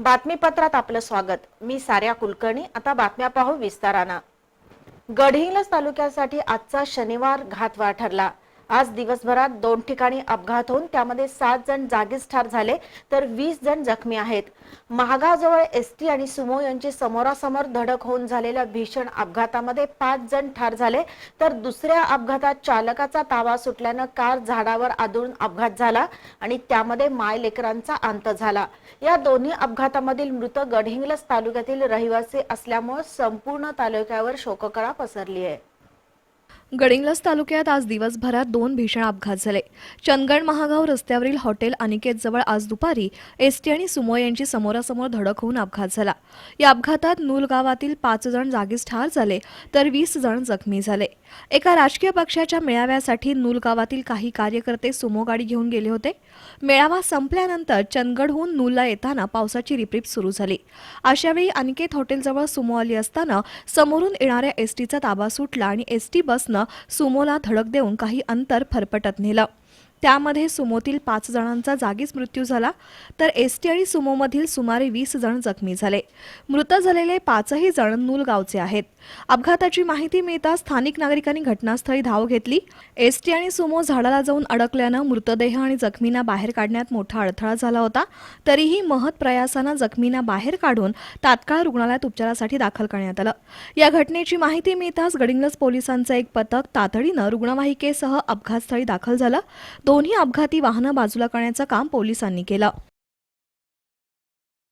बातमीपत्रात आपलं स्वागत. मी साऱ्या कुलकर्णी. आता बातम्या पाहू विस्तारानं. गडहिंग्लज तालुक्यासाठी आजचा शनिवार घातवा ठरला. आज दिवसभरात दोन ठिकाणी अपघात होऊन त्यामध्ये सात जण जागीच ठार झाले तर वीस जण जखमी आहेत. महागावजवळ एस टी आणि सुमो यांची समोरासमोर धडक होऊन झालेल्या भीषण अपघातामध्ये पाच जण ठार झाले तर दुसऱ्या अपघातात चालकाचा ताबा सुटल्यानं कार झाडावर आदळून अपघात झाला आणि त्यामध्ये माय लेकरांचा अंत झाला. या दोन्ही अपघातामधील मृत गडहिंग्लज तालुक्यातील रहिवासी असल्यामुळे संपूर्ण तालुक्यावर शोककळा पसरली आहे. गडिंग्लज तालुक्यात आज दिवसभरात दोन भीषण अपघात झाले. चंदगड महागाव रस्त्यावरील हॉटेल अनिकेतजवळ आज दुपारी एसटी आणि सुमो यांची समोरासमोर धडक होऊन अपघात झाला. या अपघातात नूल गावातील पाच जण जागीच ठार झाले तर वीस जण जखमी झाले. एका राजकीय पक्षाच्या मेळाव्यासाठी नूल गावातील काही कार्यकर्ते सुमो गाडी घेऊन गेले होते. मेळावा संपल्यानंतर चंदगडहून नूलला येताना पावसाची रिपरिप सुरू झाली. अशावेळी अनिकेत हॉटेलजवळ सुमो आली असताना समोरून येणाऱ्या एसटीचा ताबा सुटला आणि एसटी बसनं सुमोला धडक देऊन काही अंतर फरफटत नेलं. त्यामध्ये सुमोतील पाच जणांचा जागीच मृत्यू झाला तर एस टी आणि सुमोमधील सुमारे वीस जण जखमी झाले. मृत झालेले पाचही जण नूल गावचे आहेत. अपघाताची माहिती मिळताच स्थानिक नागरिकांनी घटनास्थळी धाव घेतली. एस टी आणि सुमो झाडाला जाऊन अडकल्यानं मृतदेह आणि जखमींना बाहेर काढण्यात मोठा अडथळा झाला होता. तरीही महत प्रयासानं जखमींना बाहेर काढून तात्काळ रुग्णालयात उपचारासाठी दाखल करण्यात आलं. या घटनेची माहिती मिळताच गडिंग्लज पोलिसांचं एक पथक तातडीनं रुग्णवाहिकेसह अपघातस्थळी दाखल झालं. दोन्ही अपघाती वाहनं बाजूला करण्याचं काम पोलिसांनी केलं.